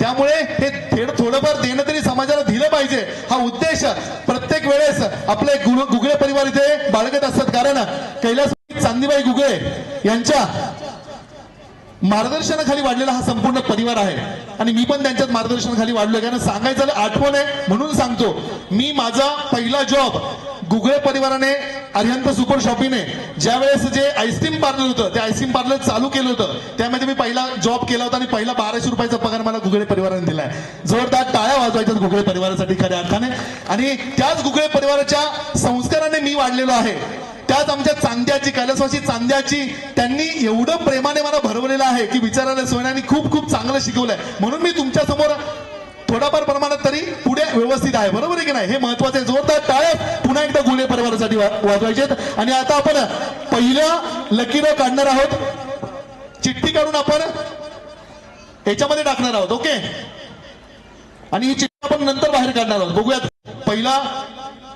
त्यामुळे हे थेड- थोडंफार देणं तरी समाजाला दिलं पाहिजे. हा उद्देश प्रत्येक वेळेस आपले गुगळे परिवार इथे बाळगत असतात. कारण कैलास चांदीबाई गुगळे यांच्या मार्गदर्शनाखाली वाढलेला हा संपूर्ण परिवार आहे. आणि मी पण त्यांच्यात मार्गदर्शनाखाली वाढलोय. कारण सांगायचं आठवण आहे म्हणून सांगतो. मी माझा पहिला जॉब गुगळे परिवाराने अरिहंत सुपर शॉपीने ज्या वेळेस जे आईस्क्रीम पार्लर होतं ते आईस्क्रीम पार्लर चालू केलं होतं त्यामध्ये मी पहिला जॉब केला होता आणि पहिला बाराशे रुपयाचा पगार मला गुगळे परिवाराने दिलाय. जोरदार टाळ्या वाजवायच्या गुगळे परिवारासाठी खऱ्या अर्थाने. आणि त्याच गुगळे परिवाराच्या संस्काराने मी वाढलेलो आहे. त्याच आमच्या चांद्याची कैलासवासी चांद्याची त्यांनी एवढं प्रेमाने मला भरवलेलं आहे की विचारायला सोयऱ्यांनी खूप खूप चांगलं शिकवलंय. म्हणून मी तुमच्यासमोर थोड्याफार प्रमाणात तरी पुढे व्यवस्थित आहे. बरोबर आहे की नाही? हे महत्वाचं आहे जोरदार टाळ्या पुन्हा एकदा गुन्हे परिवारासाठी वा- वाजवायचेत. आणि आता आपण पहिलं लकीर काढणार आहोत. चिठ्ठी काढून आपण याच्यामध्ये टाकणार आहोत. ओके? आणि ही चिठ्ठी आपण नंतर बाहेर काढणार आहोत. बघूयात. पहिला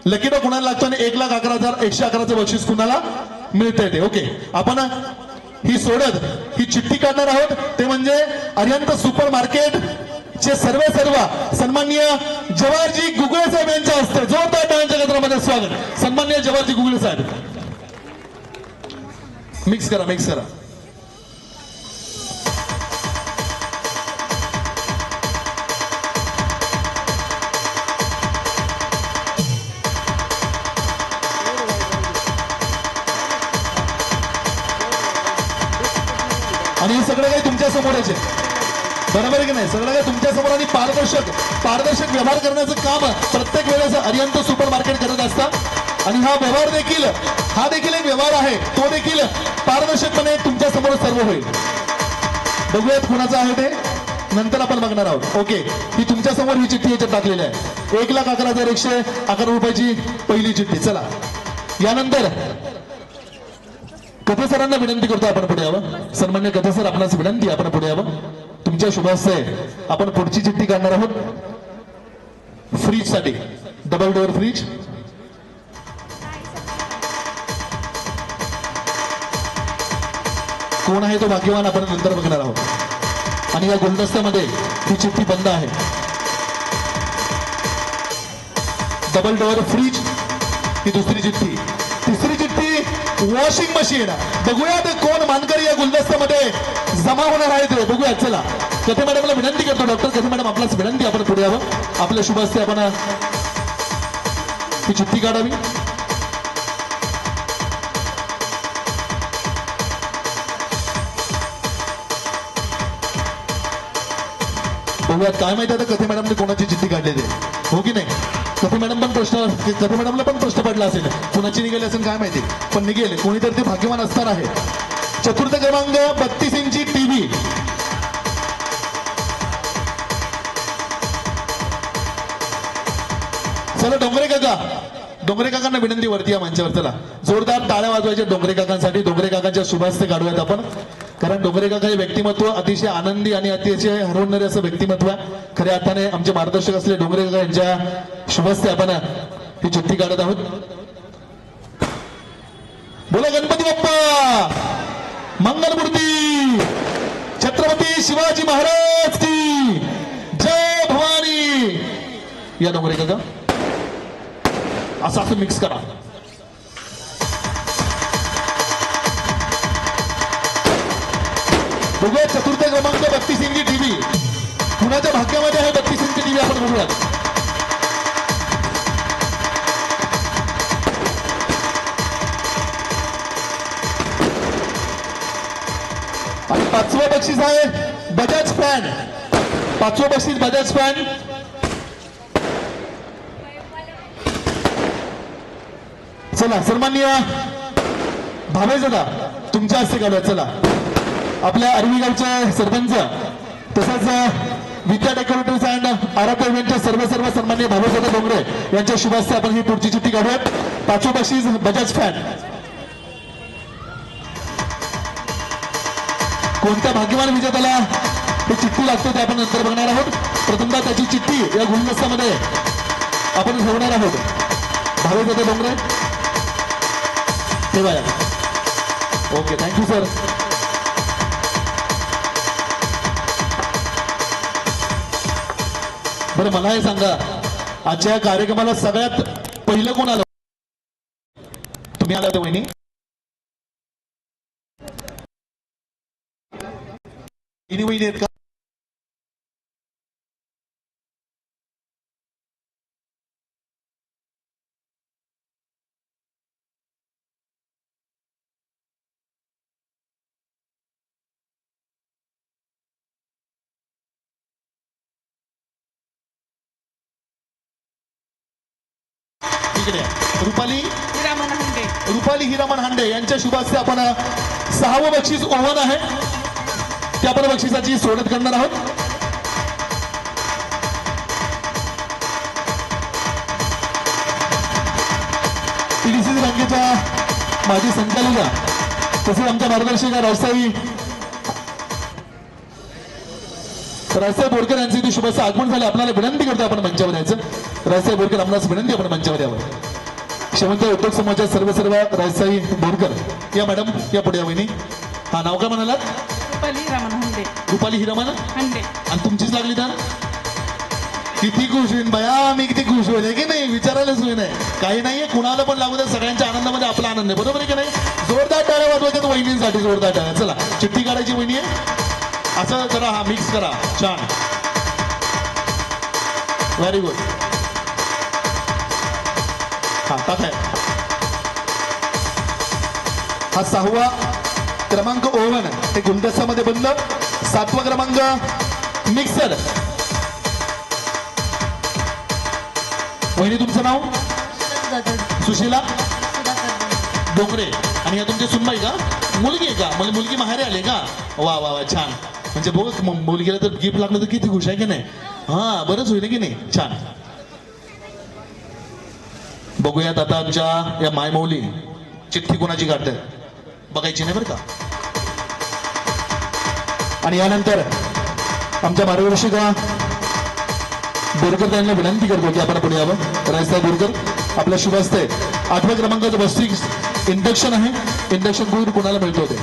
लकीडो कुणाला लागतो आणि एक लाख अकरा हजार एकशे अकराचं बक्षीस कुणाला मिळतंय ते? ओके. आपण ही सोडत ही चिठ्ठी काढणार आहोत. ते म्हणजे अरियंत सुपर मार्केट चे सर्व सर्व सन्माननीय जवाहरजी गुगळे साहेब यांच्या हस्ते जोरदार टाळ्यांच्या गजरामध्ये स्वागत. सन्माननीय जवाहरजी गुगळे साहेब. मिक्स करा मिक्स करा. सगळं काही तुमच्या समोरच आहे बरोबर आहे की नाही? सगळं काही तुमच्यासमोर आणि पारदर्शक पारदर्शक व्यवहार करण्याचं काम प्रत्येक वेळेस अरियंत सुपर मार्केट करत असतात. आणि हा व्यवहार देखील हा देखील एक व्यवहार आहे. तो देखील पारदर्शकपणे तुमच्यासमोर सर्व होईल. बघूयात कुणाचा आहे ते. नंतर आपण बघणार आहोत. ओके. ही तुमच्यासमोर ही चिठ्ठी याच्यात टाकलेली आहे. एक लाख अकरा हजार एकशे अकरा रुपयाची पहिली चिठ्ठी. चला. यानंतर कथे सरांना विनंती करतो आपण पुढे यावं. सन्मान्य कथे सर आपणास विनंती आपण पुढे यावं. तुमच्या शुभास्ते. आपण पुढची चिठ्ठी काढणार आहोत. फ्रीजसाठी डबल डोअर फ्रीज कोण आहे तो भाग्यवान आपण नंतर बघणार आहोत. आणि या गुलदस्त्यामध्ये ही चिठ्ठी बंद आहे. डबल डोअर फ्रीज ही दुसरी चिठ्ठी. तिसरी वॉशिंग मशीन बघूयात कोण मानकरी या गुलदस्त्यामध्ये जमा होणार आहे ते. बघूयात चला. कथे मॅडमला विनंती करतो डॉक्टर कथे मॅडम आपल्याच विनंती आपण पुढे यावं. आपल्या शुभ असते आपण ती चिठ्ठी काढावी. बघूयात काय माहिती आता कथे मॅडमने कोणाची चिठ्ठी काढलेली हो की नाही? कथे मॅडम पण प्रश्न कथे मॅडमला पण प्रश्न पडला असेल. कुणाची निघाली असेल काय माहिती? पण निघेल. कोणीतरी ते भाग्यवान असणार आहे. चतुर्थ क्रमांक बत्तीस इंची टीव्ही चला डोंगरे काका. डोंगरे काकांना विनंती वरती या मंचावर चला. जोरदार टाळ्या वाजवायच्या डोंगरे काकांसाठी. डोंगरे काकांच्या शुभास्ते काढूयात आपण. कारण डोंगरे हे व्यक्तिमत्व अतिशय आनंदी आणि अतिशय हरवणारे असं व्यक्तिमत्व आहे. खऱ्या अर्थाने आमचे मार्गदर्शक असले डोंगरे यांच्या शुभस्ते आपण ही चिठ्ठी काढत आहोत. बोला गणपती बाप्पा! मंगलमूर्ती! छत्रपती शिवाजी महाराज की! जय भवानी! या डोंगरे काका असं असं मिक्स करा. बघूया चतुर्थ क्रमांक बत्तीस इंची टीव्ही कुणाच्या भाग्यामध्ये आहे बत्तीस इंची टीव्ही आपण बघूयात. आणि पाचवं बक्षीस आहे बजाज फॅन. पाचवं बक्षीस बजाज फॅन. चला सन्माननीय भावे दादा तुमच्या हस्ते काढूया चला. आपल्या अरवी गावचे सरपंच तसंच विद्या डेकोरेटिव्ह अँड आराध्य इव्हेंटचे सर्व सर्व सन्मान्य भावेश डोंगरे यांच्या शुभास्ते आपण ही पुढची चिठ्ठी काढूयात. पाचोपाशी बजाज फॅन. कोणत्या भाग्यवान विजेत्याला ही चिठ्ठी लागते ते आपण नंतर बघणार आहोत. प्रथमदा त्याची चिठ्ठी या गुलदस्त्यामध्ये आपण ठेवणार आहोत. भावेश दादा डोंगरे ठेवा ओके थँक्यू सर बरं मला हे सांगा. आजच्या या कार्यक्रमाला सगळ्यात पहिलं कोण आलं? तुम्ही आला होता वहिनी? वहिनी आहेत का? इकडे. रुपाली? हिरामन हंडे. रुपाली हिरामन हांडे यांच्या शुभ हस्ते आपण सहावं बक्षीस ओव्हन आहे. त्या आपण बक्षिसाची सोडत करणार आहोत. बँकेच्या माजी संचालिका तसेच आमच्या मार्गदर्शिका राजसाई राजसाहेब बोरकर यांचे इथे शुभेच्छा. आगमन झाले आपल्याला विनंती करतो आपण मंचावर यायचं. राजसाहेब बोरकर आपणास विनंती आपण मंचावर यावं. शेवंत उद्योग समाजात सर्व सर्व राजसाई बोरकर या मॅडम या पुढे वहिनी. हा नाव काय म्हणालात? रुपाली हिरामन हंडे. रुपाली हिरामन? हंडे. आणि तुमचीच लागली तर किती खुश होईन बया मी किती खुश होईल की नाही? विचारायलाच होईन आहे. काही नाहीये कुणाला पण लागू द्या सगळ्यांच्या आनंदामध्ये आपला आनंद आहे. बरोबर आहे की नाही? जोरदार टाळ्या वाजवायच्या वहिनींसाठी जोरदार टाळ्या. चला चिठ्ठी काढायची वहिनी आहे. असं जरा हा मिक्स करा. छान. व्हेरी गुड हा टाकाय हा सहावा क्रमांक ओव्हन ते गुलदस्त्यामध्ये बंद सातवा क्रमांक मिक्सर वहिनी तुमचं नाव? सुशीला डोंगरे. आणि या तुमची सुनबाई का? मुलगी आहे का? मला मुलगी माहेरी आली का? वा वा वा छान. म्हणजे बघ मुलगीला तर गिफ्ट लागलं तर किती खुश आहे की नाही? हा बरंच होईल की नाही? छान. बघूयात आता आमच्या या मायमौली चिठ्ठी कोणाची काढतात बघायची नाही बरं का? आणि यानंतर आमच्या मार्गदर्शिका बोरकर त्यांना विनंती करतो की आपण पुढे यावं. राजसाहेब बोरकर आपल्या शुभ असते आठव्या क्रमांकाचं बस्तिक इंडक्शन आहे. इंडक्शन गुड कोणाला मिळतो ते?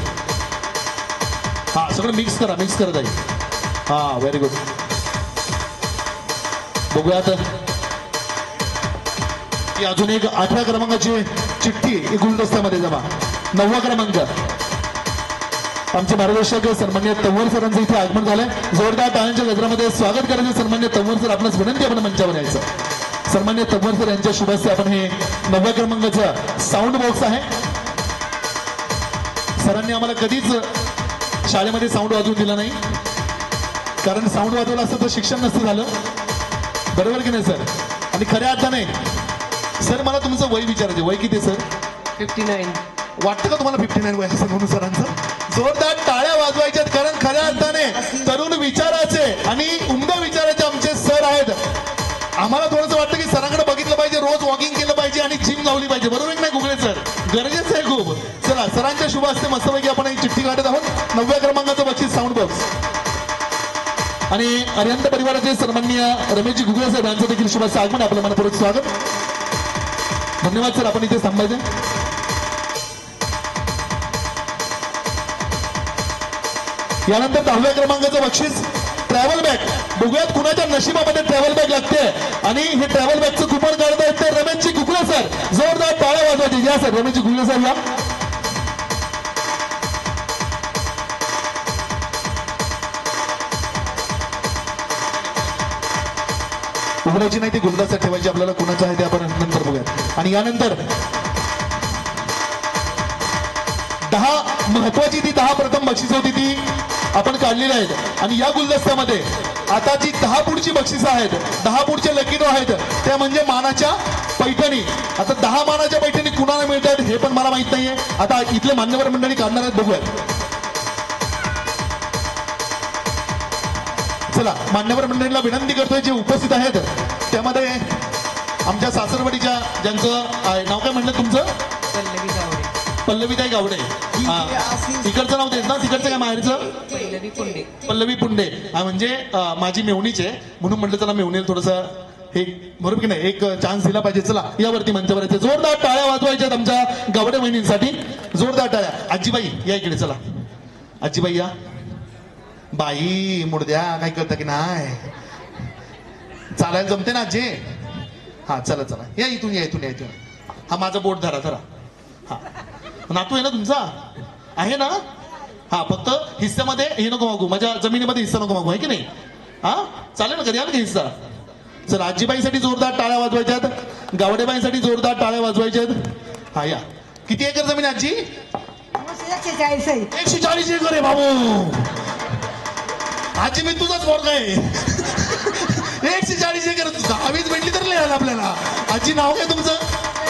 सगळं मिक्स करा मिक्स करत आहे. हा व्हेरी गुड बघूयात की अजून एक आठव्या क्रमांकाची चिठ्ठी ही गुलदस्त्यामध्ये जमा. नववा क्रमांक. आमचे मार्गदर्शक सन्मान्य तंवर सरांचं इथे आगमन झालंय. जोरदार टाळ्यांच्या गजरामध्ये स्वागत करायचं सन्मान्य तंवर सर. आपणास विनंती आपण मंचावर यायचं. सन्मान्य तंवर सर यांच्या शुभ आपण हे नवव्या क्रमांकाचं साऊंड बॉक्स आहे. सरांनी आम्हाला कधीच शाळेमध्ये साऊंड वाजवून दिला नाही. कारण साऊंड वाजवलं असतं तर शिक्षण नसतं झालं. बरोबर की नाही सर आणि खऱ्या अर्थाने सर मला तुमचं वय विचारायचं वय किती सर फिफ्टी नाईन वाटतं का तुम्हाला फिफ्टी नाईन वयाचं म्हणून सरांचं जोरदार टाळ्या वाजवायच्यात कारण खऱ्या अर्थाने तरुण विचाराचे आणि उमद्या विचाराचे आमचे सर आहेत. आम्हाला थोडंसं वाटतं की सरांकडे बघितलं पाहिजे रोज वॉकिंग केलं पाहिजे आणि जिम लावली पाहिजे. बरोबर की नाही गुगळे सर गरजेचं आहे खूप. बघा सरांच्या शुभ असते मस्तपैकी आपण एक चिठ्ठी काढत आहोत. नवव्या क्रमांकाचं बक्षीस साऊंड बॉक्स आणि अर्यंत परिवाराचे सन्माननीय रमेशजी गुगळे साहेब यांचं देखील शुभ आगमन आपलं मनपूर्वक स्वागत. धन्यवाद सर. आपण इथे थांबायचे यानंतर दहाव्या क्रमांकाचं बक्षीस ट्रॅव्हल बॅग बघूयात कुणाच्या नशिबामध्ये ट्रॅव्हल बॅग लागते आणि हे ट्रॅव्हल बॅगचं कुपन काढत आहेत ते रमेशजी गुगळे सर जोरदार टाळ्या वाजवायचे. या सर रमेशजी गुगळे सर या. उघडायची नाही ती गुलदस्ता ठेवायची आपल्याला कुणाचं आहे ते आपण नंतर बघूयात. आणि यानंतर दहा महत्वाची ती दहा प्रथम बक्षिसं होती ती आपण काढलेली आहेत. आणि या गुलदस्त्यामध्ये आता जी दहा पुढची बक्षिसं आहेत दहा पुढचे लकीनो आहेत त्या म्हणजे मानाच्या पैठणी. आता दहा मानाच्या पैठणी कुणाला मिळतात हे पण मला माहीत नाहीये. आता इथले मान्यवर मंडळी काढणार आहेत बघूयात. चला मान्यवर मंडळीला विनंती करतोय जे उपस्थित आहेत त्यामध्ये आमच्या सासरवाडीच्या ज्यांचं नाव काय म्हणलं तुमचं? पल्लवीताई गावडे. हा. इकडचं नाव देत ना तिकडचं काय माहेरचं? पल्लवी पुंडे. पल्लवी पुंडे. हा म्हणजे माझी मेवणीच आहे. म्हणून म्हटलं चला मेवणीला थोडस हे बरोबर की नाही? एक चान्स दिला पाहिजे. चला यावरती मंचावर यायचं जोरदार टाळ्या वाजवायच्यात आमच्या गावडे बहिणींसाठी जोरदार टाळ्या. आजीबाई या इकडे चला. आजीबाई या. बाई मुडद्या काय कळतं की नाही? चालायला जमते ना जे हा चला चला. या इथून या इथून या इथून. हा माझा बोट धरा धरा. हा. नातू आहे ना तुमचा? आहे ना? हा फक्त हिस्स्यामध्ये हे नको मागू. माझ्या जमिनीमध्ये हिस्सा नको मागू आहे की नाही? हा? चालेल ना कधी आलं का हिस्सा? चल आजीबाईसाठी जोरदार टाळ्या वाजवायच्यात. गावडेबाईसाठी जोरदार टाळ्या वाजवायच्यात. हा या. किती एकर जमीन आजी? एकशे चाळीस आहे. एकशे चाळीस एकर आहे बाबू. आजी मी तुझाच पोरगा आहे. एकशे चाळीस एकर दहावीच भेटली तर लिहायला आपल्याला. आजी नाव काय तुमचं?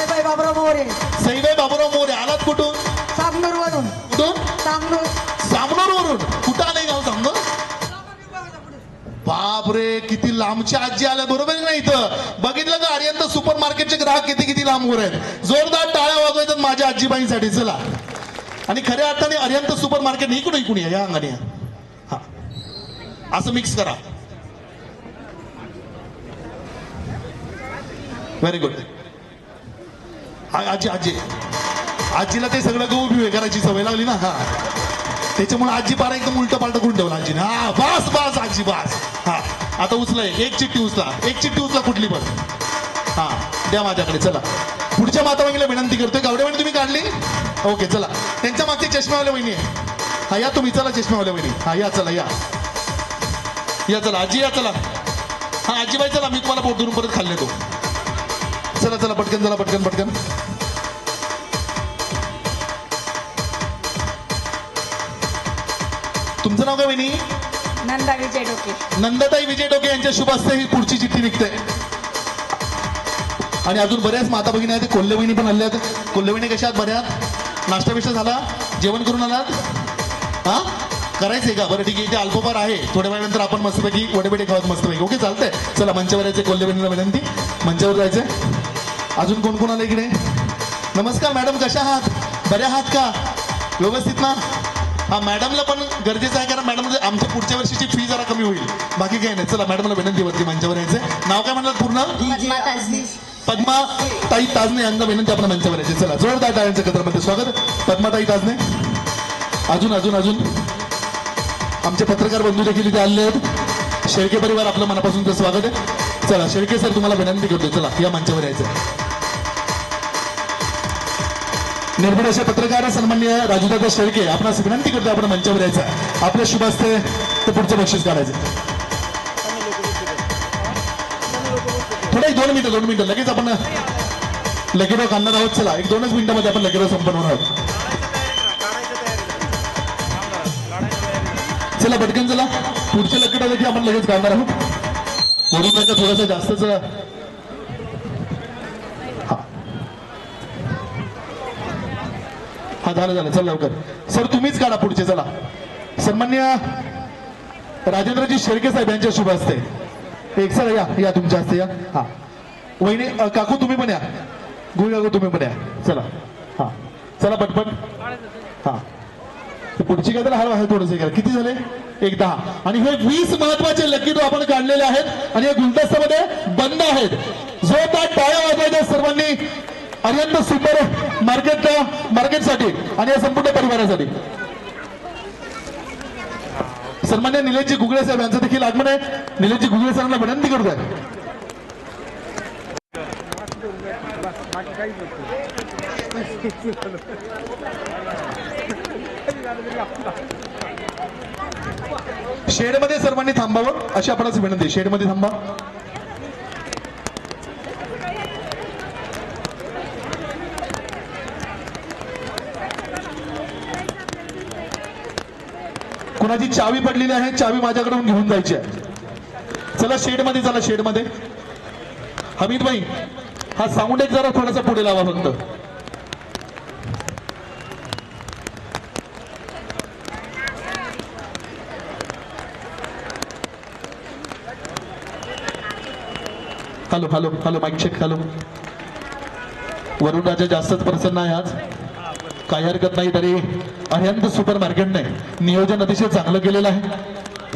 ए बाई बाबराव मोरे. सईबाई बाबूराव मोरे. आलात कुठून? सामनूर वरून कुठून? सामनूर सामनोर वरून कुठं आलंय गाव सामनोर बापरे किती लांबच्या आजी आल्या. बरोबर ना इथं? बघितलं का आर्यंत सुपर मार्केटचे ग्राहक किती किती लांब वर आहेत? जोरदार टाळ्या वाजवायच्यात माझ्या आजीबाईंसाठी. चला. आणि खऱ्या अर्थाने अरियंत सुपर मार्केट इकडून इकडून या या अंगाने या. असं मिक्स करा. व्हेरी गुड आजी आजी. आजीला ते सगळं गहू बिवे करायची सवय लागली ना? हा. त्याच्यामुळे आजी पारा एकदम उलट पालट करून ठेवला आजीने. हा बास बास आजी बास. हा. आता उचलाय एक. चिठ्ठी उचला. एक चिठ्ठी उचला कुठली पण. हा द्या माझ्याकडे. चला. पुढच्या माता बहिणीला विनंती करतोय. गावडे बहिणी तुम्ही काढली? ओके चला. त्यांच्या मागचे चष्मावाल्या बहिणी आहे. हा या तुम्ही. चला चष्मावाल्या बहिणी हा या चला या. या चला आजी या चला. हा आजीबाई चला मी तुम्हाला पोट धरून परत खाल्ले तो. चला चला पटकन चला पटकन पटकन. तुमचं नाव काय वहिनी? नंदा विजय डोके. नंदताई विजय डोके यांच्या शुभ हस्ते ही पुढची चिठ्ठी निघते. आणि अजून बऱ्याच माता भगिनी आहेत कोल्हे बहिणी पण आल्या आहेत कोल्हे बहिणी कशा आहात बऱ्याच नाश्ता बिष्टा झाला? जेवण करून आलात? हा? करायचंय का? बरं ठीक आहे इथे अल्पपार आहे. थोड्या वेळानंतर आपण मस्तपैकी वडेबेटे खावत मस्तपैकी. ओके चालतंय. चला मंचावर यायचे कोल्हे बहिणीला विनंती. मंचावर जायचंय. अजून कोण कोण आलं इकडे? नमस्कार मॅडम कशा आहात? बऱ्या आहात का? व्यवस्थित ना? हा मॅडमला पण गरजेचं आहे कारण मॅडम आमच्या पुढच्या वर्षीची फी जरा कमी होईल. बाकी काही नाही. चला मॅडमला विनंती वरती मंचावर यायचं नाव काय म्हणलं पूर्ण? पद्मा पद्मा ताई ताजने यांना विनंती आपण मंचावर यायची चला जोरदार टाळ्यांचं कदरमध्ये स्वागत. पद्माताई ताजने. अजून अजून अजून. आमचे पत्रकार बंधू देखील इथे आले आहेत. शेळके परिवार आपलं मनापासून स्वागत आहे. चला शेळके सर तुम्हाला विनंती करतो चला या मंचावर यायचं निर्भीड असे पत्रकार सन्मान्य राजूदादा शेळके आपणास विनंती करतो आपण मंचावर यायचं आपल्या शुभ असते ते पुढचं बक्षीस काढायचं थोडं एक दोन मिनिटं दोन मिनिटं लगेच आपण लगेच काढणार आहोत. चला एक दोनच मिनिटामध्ये आपण लगेच संपन्न होणार आहोत. चला पटकन चला. पुढच्या लकडा देखील आपण लगेच काढणार आहोत. वरून त्याचं थोडंसं जास्तच हा. झालं झालं. चल लवकर. सर तुम्हीच काढा पुढचे चला. सन्मान्य राजेंद्रजी शेळके साहेब यांच्या शुभ असते. एक सर या या तुमच्या हस्ते या. हा. वहिनी काकू तुम्ही पण या. गुळ काकू तुम्ही पण या. चला. हा. चला पटपट. हा. पुढची काय तर हळू आहे थोडंसं किती झाले? एक दहा. आणि हे वीस महत्त्वाचे लकी आपण काढलेले आहेत आणि या गुलदस्त्यामध्ये बंद आहेत. जोरदार टाळ्या वाजवायच्या सर्वांनी. अत्यंत सुपर मार्केट मार्केटसाठी आणि या संपूर्ण परिवारासाठी. सन्मान्य निलेशजी गुगळे साहेब यांचं देखील आगमन आहे. निलेशजी गुगळे सरांना विनंती करतोय. शेडमध्ये सर्वांनी थांबावं अशी आपणास विनंती. शेडमध्ये थांबा. कुणाची चावी पडलेली आहे चावी माझ्याकडून घेऊन जायची आहे. चला शेडमध्ये चला शेडमध्ये. हमीद भाई हा साऊंड एक जरा थोडासा पुढे लावा फक्त. Hello hello hello mic check hello Varun राजा जास्तच प्रसन्न आहे आज. काही हरकत नाही तरी अत्यंत सुपर मार्केटने नियोजन अतिशय चांगलं केलेलं आहे.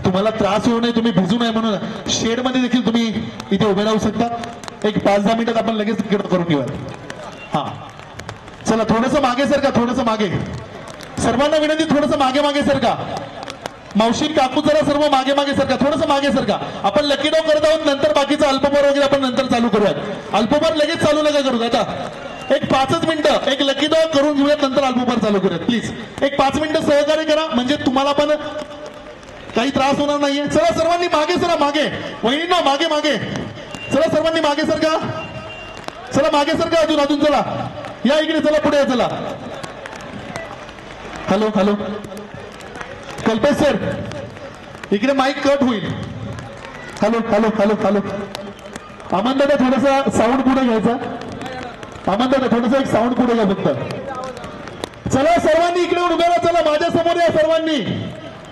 तुम्हाला त्रास होऊ नये तुम्ही भिजू नये म्हणून शेडमध्ये देखील तुम्ही इथे उभे राहू शकता. एक पाच दहा मिनिटात आपण लगेच तिकीट करून घेऊया हा. चला थोडस मागे सर का थोडस मागे. सर्वांना विनंती थोडस मागे मागे सर का मावशी काकू जरा सर्व मागे मागे सरका थोडस मागे सरका. आपण लकी डाव करत आहोत नंतर बाकीचा अल्पभर वगैरे आपण नंतर चालू करूयात. अल्पभर लगेच चालू नका करू आता. एक पाचच मिनिटं एक लकी डाव करून घेऊयात नंतर अल्पभर चालू करूयात प्लीज एक पाच मिनिटं सहकार्य करा म्हणजे तुम्हाला पण काही त्रास होणार नाहीये. चला सर्वांनी मागे सरा मागे. वहिनींना मागे मागे. चला सर्वांनी मागे सरका. चला मागे सरका अजून अजून चला. या इकडे चला पुढे चला. हॅलो हॅलो कल्पेश सर इकडे माईक कट होईल. Hello hello hello hello. Aman दादा थोडासा साऊंड पुढे घ्यायचा. अमन दादा थोडासा एक साऊंड पुढे घ्या फक्त. चला सर्वांनी इकडे येऊन राहा. चला माझ्यासमोर या सर्वांनी.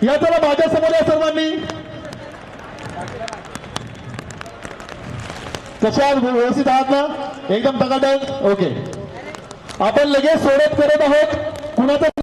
या चला माझ्यासमोर या सर्वांनी. कशा व्यवस्थित आहात ना? एकदम टकाटक ओके. आपण लगेच सोडत करत आहोत. कुणाचा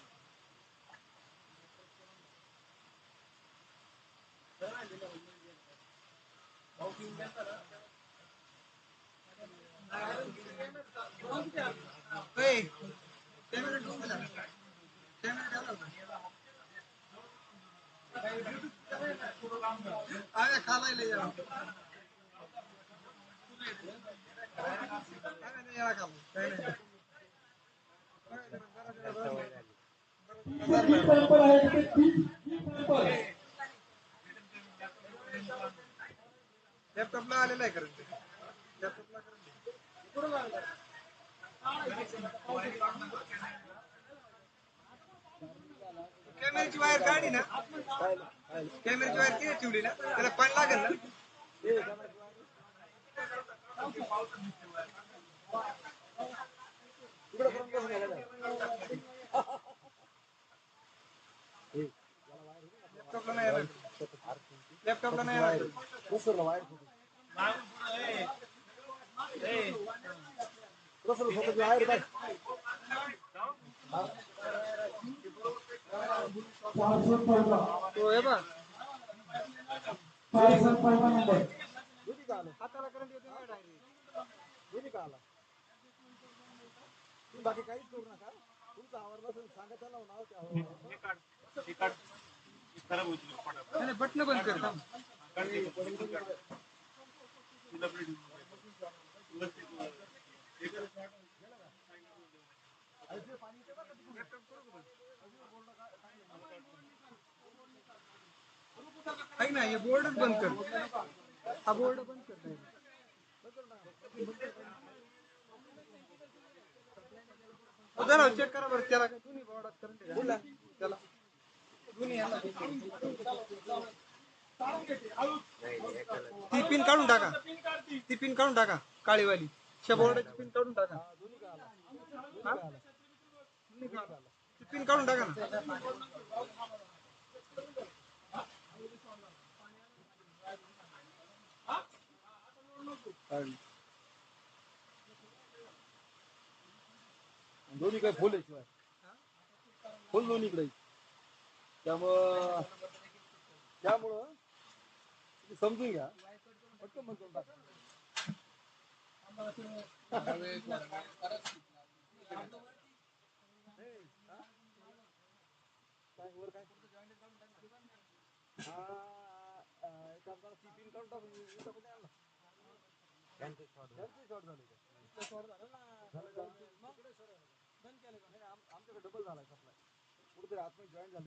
अरे खाला ले परंपरा आहे की ते लॅपटॉपला आलेला आहे करंट लॅपटॉपला करंट कॅमेऱ्याची वायर काढली ना? कॅमेराची वायर किती ठेवली ना? त्याला पाणी लागेल ना? लॅपटॉपला नाही लॅपटॉपला नाही आलं तो हे बघ हाताला करंट येतो ना direct. बाकी काहीच करू नका तुमचा आवडला असेल सांगा त्याला नाव त्या नाही, नाही बटन बंद कर थांब. ऐक ना हे बोर्डच बंद कर हा बोर्ड बंद कर नाही. हो, जरा चेक करा बरं त्याला दोन्ही बोर्डात करंट? त्याला. ती पिन काढून टाका ती पिन काढून टाका काळीवाली त्या बोर्डाची पिन काढून टाका. हा? ती पिन काढून टाका ना. दोन्ही काय फुल आहे शिवाय. फुल दोन्हीकडे त्यामुळं त्यामुळं तुम्ही समजून घ्या. पटकन बंद आमच्याकडे डबल झाला सप्लाय कुठेतरी आतमध्ये जॉईन झालं